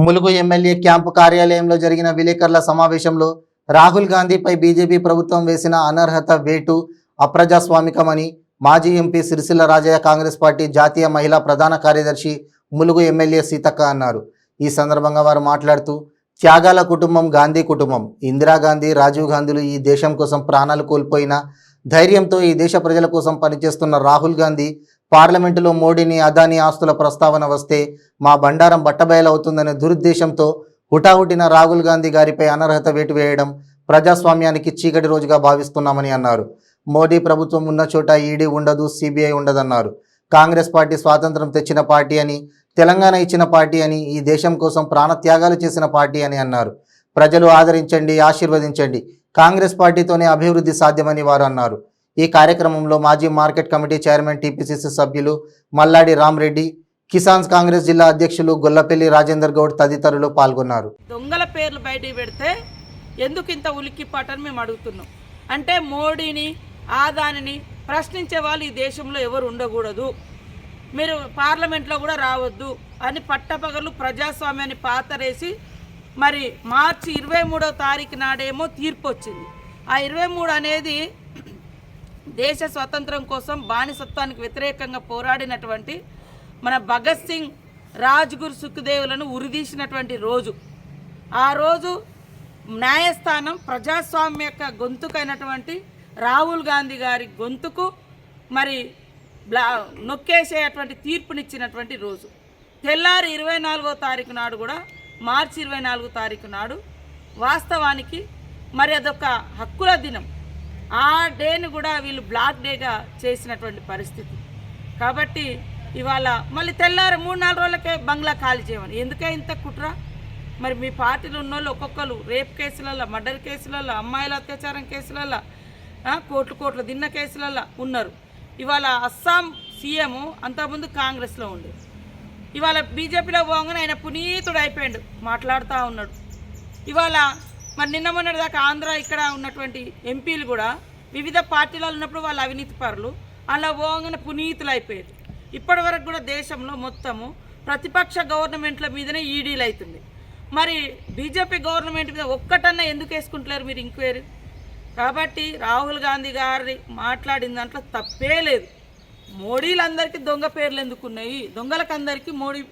Mulugu MLA camp కార్యాలయంలో జరిగిన విలేకరుల సమావేశంలో రాహుల్ గాంధీపై బీజేపీ ప్రభుత్వం వేసిన అనర్హత వేటు అప్రజాస్వామికమని మాజీ ఎంపీ సిరిసిల్ల రాజయ్య కాంగ్రెస్ పార్టీ జాతీయ మహిళా ప్రధాన కార్యదర్శి ములుగు ఎమ్మెల్యే సీతక్క అన్నారు. ఈ సందర్భంగా వారు మాట్లాడుతూ త్యాగాల కుటుంబం గాంధీ కుటుంబం. ఇందిరాగాంధీ రాజీవ్ గాంధీలు ఈ దేశం కోసం ప్రాణాలు కోల్పోయిన ధైర్యంతో ఈ దేశ ప్రజల కోసం పనిచేస్తున్న రాహుల్ గాంధీ పార్లమెంటులో మోడీని అదానీ ఆస్తుల ప్రస్తావన వస్తే మా బండారం బట్టబయలవుతుందనే దురుద్దేశంతో హుటాహుటిన రాహుల్ గాంధీ గారిపై అనర్హత వేటు వేయడం ప్రజాస్వామ్యానికి చీకటి రోజుగా భావిస్తున్నామని అన్నారు. మోడీ ప్రభుత్వం ఉన్న చోట ఈడీ ఉండదు సిబిఐ ఉండదన్నారు. కాంగ్రెస్ పార్టీ స్వాతంత్రం తెచ్చిన పార్టీ అని తెలంగాణ ఇచ్చిన పార్టీ అని ఈ దేశం కోసం ప్రాణత్యాగాలు చేసిన పార్టీ అని అన్నారు. ప్రజలు ఆదరించండి ఆశీర్వదించండి. కాంగ్రెస్ పార్టీతోనే అభివృద్ధి సాధ్యమని వారు అన్నారు. ఈ కార్యక్రమంలో మాజీ మార్కెట్ కమిటీ చైర్మన్ టీపీసీసీ సభ్యులు మల్లాడి రామ్రెడ్డి కిసాన్స్ కాంగ్రెస్ జిల్లా అధ్యక్షులు గొల్లపల్లి రాజేందర్ గౌడ్ తదితరులు పాల్గొన్నారు. దొంగల పేర్లు బయటికి పెడితే ఎందుకు ఇంత ఉలిక్కిపాటని మేము అడుగుతున్నాం? అంటే మోడీని ఆదానిని ప్రశ్నించే వాళ్ళు ఈ దేశంలో ఎవరు ఉండకూడదు. మీరు పార్లమెంట్లో కూడా రావద్దు అని పట్టపగలు ప్రజాస్వామ్యాన్ని పాతరేసి మరి మార్చి ఇరవై మూడో తారీఖు నాడేమో తీర్పు వచ్చింది. ఆ ఇరవై మూడు అనేది దేశ స్వతంత్రం కోసం బానిసత్వానికి వ్యతిరేకంగా పోరాడినటువంటి మన భగత్ సింగ్ రాజ్గురు సుఖ్దేవులను ఉరిదీసినటువంటి రోజు. ఆ రోజు న్యాయస్థానం ప్రజాస్వామ్య యొక్క గొంతుకైనటువంటి రాహుల్ గాంధీ గారి గొంతుకు మరి బ్లా నొక్కేసేటువంటి తీర్పునిచ్చినటువంటి రోజు. తెల్లారి ఇరవై నాలుగో తారీఖు నాడు కూడా మార్చి ఇరవై నాలుగో తారీఖు నాడు వాస్తవానికి మరి అదొక హక్కుల దినం. ఆ డేని కూడా వీళ్ళు బ్లాక్ డేగా చేసినటువంటి పరిస్థితి. కాబట్టి ఇవాళ మళ్ళీ తెల్లారి మూడు నాలుగు రోజులకే బంగ్లా ఖాళీ చేయమని. ఎందుకే ఇంత కుట్ర? మరి మీ పార్టీలో ఉన్న వాళ్ళు ఒక్కొక్కరు రేప్ కేసులలో మర్డర్ కేసులలో అమ్మాయిల అత్యాచారం కేసులలో కోట్లు కోట్లు తిన్న దిన్న కేసులలో ఉన్నారు. ఇవాళ అస్సాం సీఎం అంతకుముందు కాంగ్రెస్లో ఉండే. ఇవాళ బీజేపీలో పోగానే ఆయన పునీతుడు అయిపోయాడు మాట్లాడుతూ ఉన్నాడు. ఇవాళ మరి నిన్న మొన్నటి దాకా ఆంధ్ర ఇక్కడ ఉన్నటువంటి ఎంపీలు కూడా వివిధ పార్టీలలో ఉన్నప్పుడు వాళ్ళు అవినీతి పరులు అలా పోగానే పునీతులు అయిపోయారు. ఇప్పటి వరకు కూడా దేశంలో మొత్తము ప్రతిపక్ష గవర్నమెంట్ల మీదనే ఈడీలు అవుతుంది. మరి బీజేపీ గవర్నమెంట్ మీద ఒక్కటన్నా ఎందుకు వేసుకుంటలేరు మీరు ఇంక్వైరీ కాబట్టి రాహుల్ గాంధీ గారి మాట్లాడిన దాంట్లో తప్పే లేదు. మోడీలందరికీ దొంగ పేర్లు ఎందుకున్నాయి? దొంగలకందరికీ అందరికీ మోడీ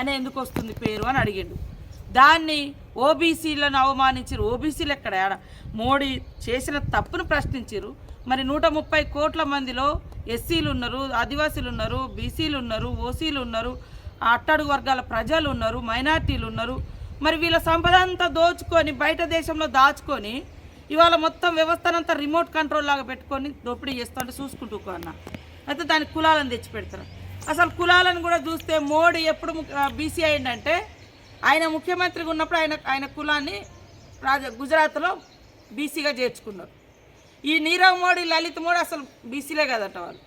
అనే ఎందుకు వస్తుంది పేరు అని అడిగిండు. దాన్ని ఓబీసీలను అవమానించారు. ఓబీసీలు ఎక్కడ? ఆడ మోడీ చేసిన తప్పును ప్రశ్నించారు. మరి నూట ముప్పై కోట్ల మందిలో ఎస్సీలు ఉన్నారు ఆదివాసీలు ఉన్నారు బీసీలు ఉన్నారు ఓసీలు ఉన్నారు అట్టడుగు వర్గాల ప్రజలు ఉన్నారు మైనార్టీలు ఉన్నారు. మరి వీళ్ళ సంపద అంతా దోచుకొని బయట దేశంలో దాచుకొని ఇవాళ మొత్తం వ్యవస్థనంతా రిమోట్ కంట్రోల్ లాగా పెట్టుకొని దోపిడీ చేస్తుంటే చూసుకుంటూ అన్న. అయితే దాన్ని కులాలను తెచ్చి పెడతారు అసలు కులాలను కూడా చూస్తే మోడీ ఎప్పుడు బీసీ అయిందంటే ఆయన ముఖ్యమంత్రిగా ఉన్నప్పుడు ఆయన ఆయన కులాన్ని రాజ గుజరాత్లో బీసీగా చేర్చుకున్నారు. ఈ నీరవ్ మోడీ లలిత్ మోడీ అసలు బీసీలే కదట వాళ్ళు.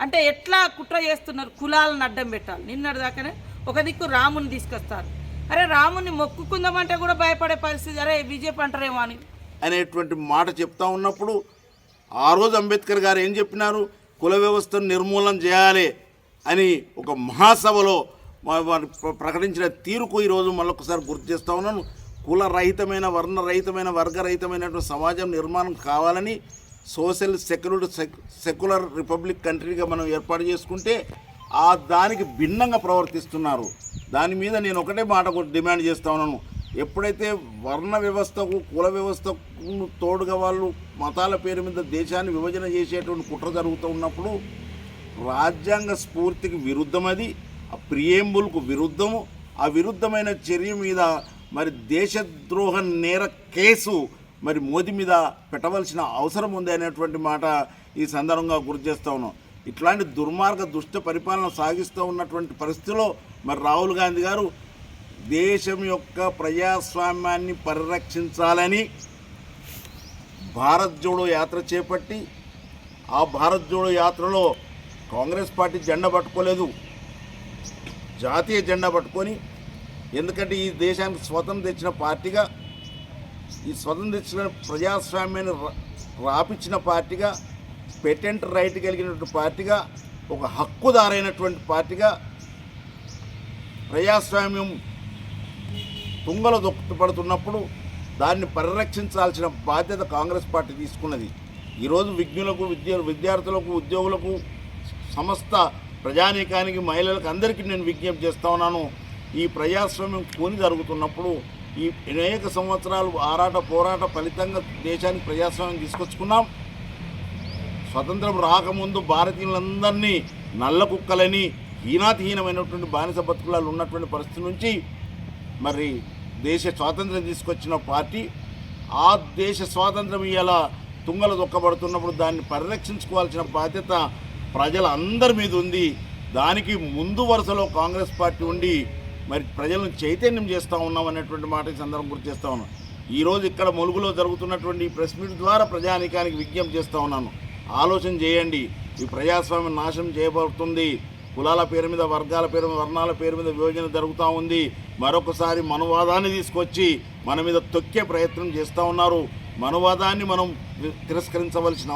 అంటే ఎట్లా కుట్ర చేస్తున్నారు? కులాలను అడ్డం పెట్టాలి. నిన్నటి దాకానే ఒక దిక్కు రాముని తీసుకొస్తారు. అరే రాముని మొక్కుకుందామంటే కూడా భయపడే పరిస్థితి. అరే బీజేపీ అంటారేమో అని. అనేటువంటి మాట చెప్తా ఉన్నప్పుడు ఆ రోజు అంబేద్కర్ గారు ఏం చెప్పినారు? కుల వ్యవస్థను నిర్మూలన చేయాలి అని ఒక మహాసభలో వారు ప్రకటించిన తీరుకు ఈరోజు మళ్ళొకసారి గుర్తు చేస్తా ఉన్నాను. కులరహితమైన వర్ణరహితమైన వర్గరహితమైనటువంటి సమాజం నిర్మాణం కావాలని సోషల్ సెక్యులర్ సెక్యులర్ రిపబ్లిక్ కంట్రీగా మనం ఏర్పాటు చేసుకుంటే ఆ దానికి భిన్నంగా ప్రవర్తిస్తున్నారు. దాని మీద నేను ఒకటే మాట డిమాండ్ చేస్తా ఉన్నాను. ఎప్పుడైతే వర్ణ వ్యవస్థకు కుల వ్యవస్థకు తోడుగా వాళ్ళు మతాల పేరు మీద దేశాన్ని విభజన చేసేటువంటి కుట్ర జరుగుతూ ఉన్నప్పుడు రాజ్యాంగ స్ఫూర్తికి విరుద్ధం అది. ప్రియేంబుల్కు విరుద్ధము ఆ విరుద్ధమైన చర్య మీద మరి దేశద్రోహ నేర కేసు మరి మోదీ మీద పెట్టవలసిన అవసరం ఉంది అనేటువంటి మాట ఈ సందర్భంగా గుర్తు చేస్తూ ఉన్నాం. ఇట్లాంటి దుర్మార్గ దుష్ట పరిపాలన సాగిస్తూ ఉన్నటువంటి పరిస్థితిలో మరి రాహుల్ గాంధీ గారు దేశం యొక్క ప్రజాస్వామ్యాన్ని పరిరక్షించాలని భారత్ జోడో యాత్ర చేపట్టి ఆ భారత్ జోడో యాత్రలో కాంగ్రెస్ పార్టీ జెండా పట్టుకోలేదు. జాతీయ జెండా పట్టుకొని ఎందుకంటే ఈ దేశానికి స్వతంత్రం తెచ్చిన పార్టీగా ఈ స్వతంత్రం తెచ్చిన ప్రజాస్వామ్యాన్ని రాపించిన పార్టీగా పెటెంట్ రైట్ కలిగినటువంటి పార్టీగా ఒక హక్కుదారైనటువంటి పార్టీగా ప్రజాస్వామ్యం తుంగలు దొక్కుపడుతున్నప్పుడు దాన్ని పరిరక్షించాల్సిన బాధ్యత కాంగ్రెస్ పార్టీ తీసుకున్నది. ఈరోజు విజ్ఞులకు విద్య విద్యార్థులకు ఉద్యోగులకు సమస్త ప్రజానీకానికి మహిళలకు అందరికీ నేను విజ్ఞప్తి చేస్తా ఉన్నాను. ఈ ప్రజాస్వామ్యం కొని జరుగుతున్నప్పుడు ఈ అనేక సంవత్సరాలు ఆరాట పోరాట ఫలితంగా దేశానికి ప్రజాస్వామ్యం తీసుకొచ్చుకున్నాం. స్వతంత్రం రాకముందు భారతీయులందరినీ నల్ల కుక్కలని హీనాతిహీనమైనటువంటి బానిస బతుకులాలు ఉన్నటువంటి పరిస్థితి నుంచి మరి దేశ స్వాతంత్రం తీసుకొచ్చిన పార్టీ ఆ దేశ స్వాతంత్రం ఇలా తుంగలు దొక్కబడుతున్నప్పుడు దాన్ని పరిరక్షించుకోవాల్సిన బాధ్యత ప్రజలందరి మీద ఉంది. దానికి ముందు వరుసలో కాంగ్రెస్ పార్టీ ఉండి మరి ప్రజలను చైతన్యం చేస్తూ ఉన్నాం అనేటువంటి మాట ఈ సందర్భం గుర్తు చేస్తూ ఉన్నాను. ఈరోజు ఇక్కడ ములుగులో జరుగుతున్నటువంటి ప్రెస్ మీట్ ద్వారా ప్రజానీకానికి విజ్ఞప్తి చేస్తూ ఉన్నాను. ఆలోచన చేయండి. ఈ ప్రజాస్వామ్యం నాశనం చేయబడుతుంది. కులాల పేరు మీద వర్గాల పేరు మీద వర్ణాల పేరు మీద విభజన జరుగుతూ ఉంది. మరొకసారి మనువాదాన్ని తీసుకొచ్చి మన మీద తొక్కే ప్రయత్నం చేస్తూ ఉన్నారు. మనువాదాన్ని మనం తిరస్కరించవలసిన